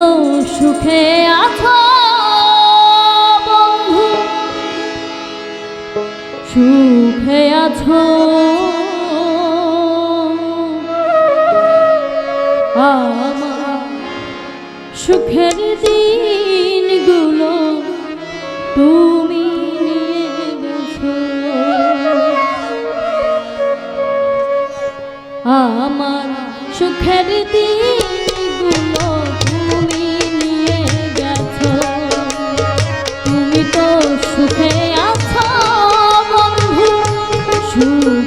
সুখে আছো বন্ধু? সুখে আছো। আমার সুখের দিনগুলো তুমি নিয়ে গেছো। আমার সুখের দিন সুখে আছো বন্ধু? সুখ